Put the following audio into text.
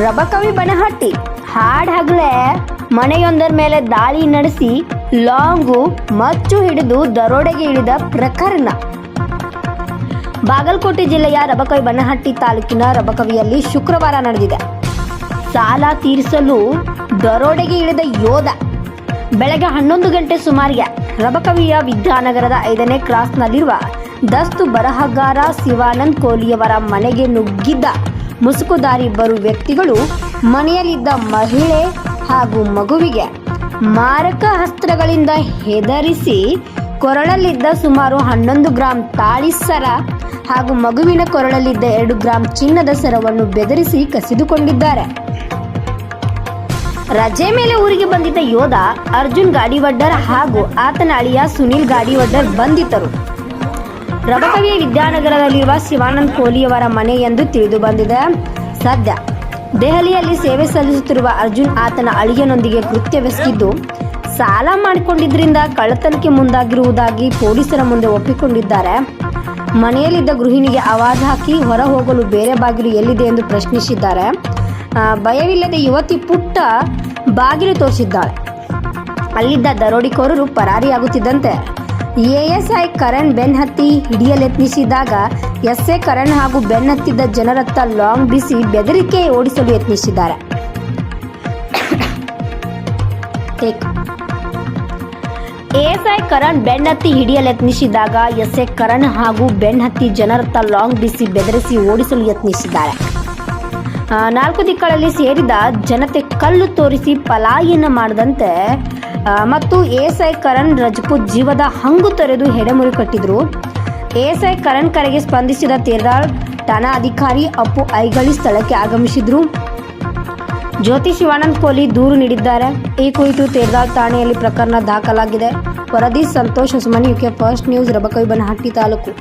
ರಬಕವಿ ಬನಹಟ್ಟಿ. ಹಾಡ್ ಹಗಲೇ ಮನೆಯೊಂದರ ಮೇಲೆ ದಾಳಿ ನಡೆಸಿ ಲಾಂಗು ಮಚ್ಚು ಹಿಡಿದು ದರೋಡೆಗೆ ಇಳಿದ ಪ್ರಕರಣ. ಬಾಗಲಕೋಟೆ ಜಿಲ್ಲೆಯ ರಬಕವಿ ಬನಹಟ್ಟಿ ತಾಲೂಕಿನ ರಬಕವಿಯಲ್ಲಿ ಶುಕ್ರವಾರ ನಡೆದಿದೆ. ಸಾಲ ತೀರಿಸಲು ದರೋಡೆಗೆ ಇಳಿದ ಯೋಧ. ಬೆಳಗ್ಗೆ ಹನ್ನೊಂದು ಗಂಟೆ ಸುಮಾರಿಗೆ ರಬಕವಿಯ ವಿದ್ಯಾನಗರದ ಐದನೇ ಕ್ರಾಸ್ನಲ್ಲಿರುವ ದಸ್ತು ಬರಹಗಾರ ಶಿವಾನಂದ್ ಕೋಲಿಯವರ ಮನೆಗೆ ನುಗ್ಗಿದ್ದ ಮುಸುಕುದಾರಿ ಇಬ್ಬರು ವ್ಯಕ್ತಿಗಳು ಮನೆಯಲ್ಲಿದ್ದ ಮಹಿಳೆ ಹಾಗೂ ಮಗುವಿಗೆ ಮಾರಕ ಅಸ್ತ್ರಗಳಿಂದ ಹೆದರಿಸಿ ಕೊರಳಲ್ಲಿದ್ದ ಸುಮಾರು ಹನ್ನೊಂದು ಗ್ರಾಂ ತಾಳಿ ಸರ ಹಾಗೂ ಮಗುವಿನ ಕೊರಳಲ್ಲಿದ್ದ ಎರಡು ಗ್ರಾಂ ಚಿನ್ನದ ಸರವನ್ನು ಬೆದರಿಸಿ ಕಸಿದುಕೊಂಡಿದ್ದಾರೆ. ರಜೆ ಮೇಲೆ ಊರಿಗೆ ಬಂದಿದ್ದ ಯೋಧ ಅರ್ಜುನ್ ಗಾಡಿವಡ್ಡರ್ ಹಾಗೂ ಆತನ ಅಳಿಯ ಸುನಿಲ್ ಗಾಡಿವಡ್ಡರ್ ಬಂಧಿತರು. ರಬಕವಿಯ ವಿದ್ಯಾನಗರದಲ್ಲಿರುವ ಶಿವಾನಂದ್ ಕೋಲಿಯವರ ಮನೆ ಎಂದು ತಿಳಿದು ಬಂದಿದೆ. ಸದ್ಯ ದೆಹಲಿಯಲ್ಲಿ ಸೇವೆ ಸಲ್ಲಿಸುತ್ತಿರುವ ಅರ್ಜುನ್ ಆತನ ಅಳಿಯನೊಂದಿಗೆ ಕೃತ್ಯವೆಸಗಿದ್ದು ಸಾಲ ಮಾಡಿಕೊಂಡಿದ್ದರಿಂದ ಕಳ್ಳತನಕ್ಕೆ ಮುಂದಾಗಿರುವುದಾಗಿ ಪೊಲೀಸರ ಮುಂದೆ ಒಪ್ಪಿಕೊಂಡಿದ್ದಾರೆ. ಮನೆಯಲ್ಲಿದ್ದ ಗೃಹಿಣಿಗೆ ಆವಾಜ್ ಹಾಕಿ ಹೊರ ಹೋಗಲು ಬೇರೆ ಬಾಗಿಲು ಎಲ್ಲಿದೆ ಎಂದು ಪ್ರಶ್ನಿಸಿದ್ದಾರೆ. ಭಯವಿಲ್ಲದೆ ಯುವತಿ ಪುಟ್ಟ ಬಾಗಿಲು ತೋರಿಸಿದ್ದಾಳೆ. ಅಲ್ಲಿದ್ದ ದರೋಡಿಕೋರರು ಪರಾರಿಯಾಗುತ್ತಿದ್ದಂತೆ ಎಎಸ್ಐ ಕರಣ್ ಬೆನ್ ಹತ್ತಿ ಹಿಡಿಯಲೆತ್ನಿಸಿದಾಗ ಎಸ್ಎ ಕರಣ್ ಹಾಗೂ ಬೆನ್ ಹತ್ತಿದ್ದ ಜನರತ್ತ ಲಾಂಗ್ ಬಿಸಿ ಬೆದರಿಕೆ ಓಡಿಸಲು ಯತ್ನಿಸಿದ್ದಾರೆ. ಎಎಸ್ಐ ಕರಣ್ ಬೆನ್ನತ್ತಿ ಹತ್ತಿ ಹಿಡಿಯಲೆತ್ನಿಸಿದಾಗ ಎಸ್ಎ ಕರಣ್ ಹಾಗೂ ಬೆನ್ನತ್ತಿ ಜನರತ್ತ ಲಾಂಗ್ ಬಿಸಿ ಬೆದರಿಸಿ ಓಡಿಸಲು ಯತ್ನಿಸಿದ್ದಾರೆ ನಾಲ್ಕು ದಿಕ್ಕಗಳಲ್ಲಿ ಸೇರಿದ ಜನತೆ ಕಲ್ಲು ತೋರಿಸಿ ಪಲಾಯನ ಮಾಡದಂತೆ ಮತ್ತು ಎಸ್ಐ ಕರಣ್ ರಜಪೂತ್ ಜೀವದ ಹಂಗು ತೊರೆದು ಹೆಡೆಮುರಿ ಕಟ್ಟಿದ್ರು. ಎಎಸ್ಐ ಕರಣ್ ಕರೆಗೆ ಸ್ಪಂದಿಸಿದ ತೇರ್ದಾಳ್ ಠಾಣಾ ಅಧಿಕಾರಿ ಅಪ್ಪು ಐಗಳಿ ಸ್ಥಳಕ್ಕೆ ಆಗಮಿಸಿದ್ರು. ಜ್ಯೋತಿ ಶಿವಾನಂದ್ ಕೋಲಿ ದೂರು ನೀಡಿದ್ದಾರೆ. ಈ ಕುರಿತು ತೇರ್ದಾಳ್ ಠಾಣೆಯಲ್ಲಿ ಪ್ರಕರಣ ದಾಖಲಾಗಿದೆ. ವರದಿ Santosh Hosamani, UK first news, Rabakavi, Banahatti taluk.